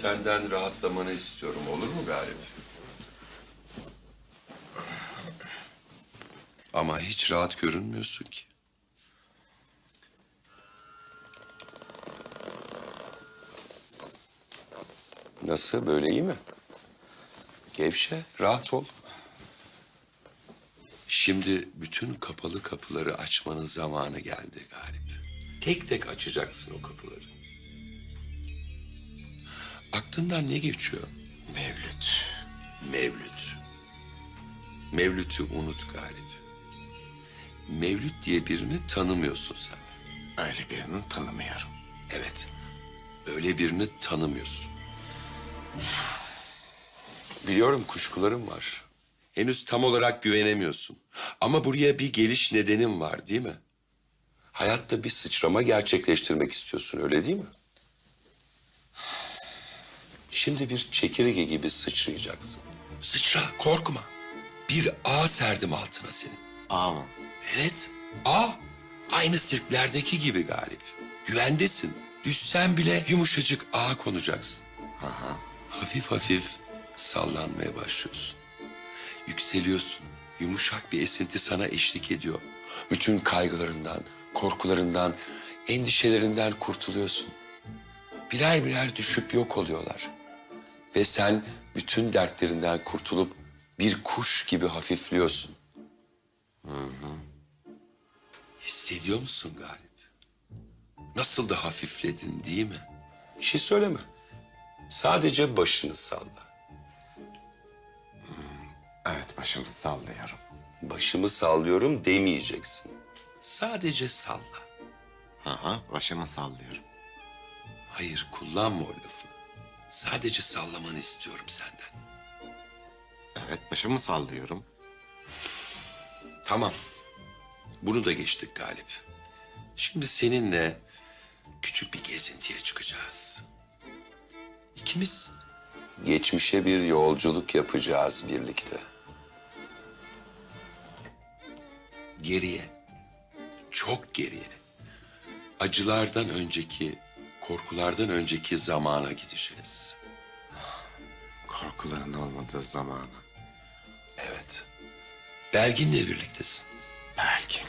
senden rahatlamanı istiyorum. Olur mu Galip? Ama hiç rahat görünmüyorsun ki. Nasıl? Böyle iyi mi? Gevşe, rahat ol. Şimdi bütün kapalı kapıları açmanın zamanı geldi Galip. Tek tek açacaksın o kapıları. Aklından ne geçiyor? Mevlüt. Mevlüt. Mevlüt'ü unut Galip. Mevlüt diye birini tanımıyorsun sen. Öyle birini tanımıyorum. Evet. Öyle birini tanımıyorsun. Biliyorum kuşkularım var. Henüz tam olarak güvenemiyorsun. Ama buraya bir geliş nedenin var değil mi? Hayatta bir sıçrama gerçekleştirmek istiyorsun öyle değil mi? Şimdi bir çekirge gibi sıçrayacaksın. Sıçra korkma. Bir ağ serdim altına senin. Ağ mı? Evet, A. Aynı sirklerdeki gibi Galip. Güvendesin. Düşsen bile yumuşacık ağa konacaksın. Hafif hafif sallanmaya başlıyorsun. Yükseliyorsun. Yumuşak bir esinti sana eşlik ediyor. Bütün kaygılarından, korkularından, endişelerinden kurtuluyorsun. Birer birer düşüp yok oluyorlar. Ve sen bütün dertlerinden kurtulup bir kuş gibi hafifliyorsun. Hissediyor musun Galip? Nasıl da hafifledin değil mi? Bir şey söyleme. Sadece başını salla. Evet başımı sallıyorum. Başımı sallıyorum demeyeceksin. Sadece salla. Aha başımı sallıyorum. Hayır kullanma o lafı. Sadece sallamanı istiyorum senden. Evet başımı sallıyorum. Tamam. Bunu da geçtik Galip. Şimdi seninle küçük bir gezintiye çıkacağız. İkimiz geçmişe bir yolculuk yapacağız birlikte. Geriye, çok geriye. Acılardan önceki, korkulardan önceki zamana gideceğiz. Korkuların olmadığı zamanı. Evet. Belgin'le birliktesin. Belki.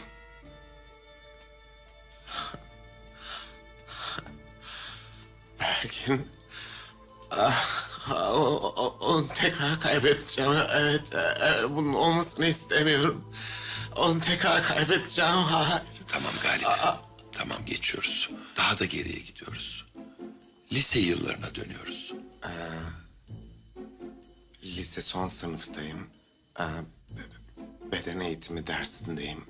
Belki. Ah, o- o- onu tekrar kaybedeceğim. Evet, e, e, bunun olmasını istemiyorum. Onu tekrar kaybedeceğim. Hayır. Tamam Galip. Tamam geçiyoruz. Daha da geriye gidiyoruz. Lise yıllarına dönüyoruz. Lise son sınıftayım. Ee, be- beden eğitimi dersindeyim.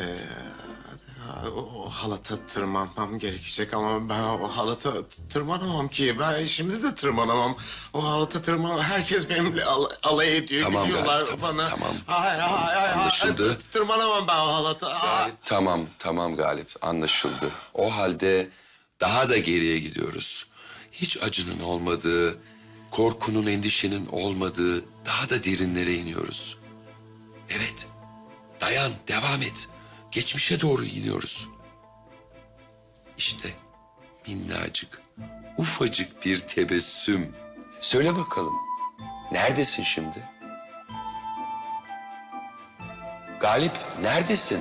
Ee, o halata tırmanmam gerekecek ama ben o halata tırmanamam ki. Ben şimdi de tırmanamam. O halata tırmanamam. Herkes benimle al- alay ediyor, Tamam gülüyorlar Galip, tamam, bana. tamam. Hayır, hayır, hayır. Anlaşıldı. Tırmanamam ben o halata. Aa, Tamam, tamam Galip. Anlaşıldı. O halde daha da geriye gidiyoruz. Hiç acının olmadığı, korkunun, endişenin olmadığı daha da derinlere iniyoruz. Evet. Dayan, devam et. Geçmişe doğru iniyoruz. İşte minnacık, ufacık bir tebessüm. Söyle bakalım. Neredesin şimdi? Galip, neredesin?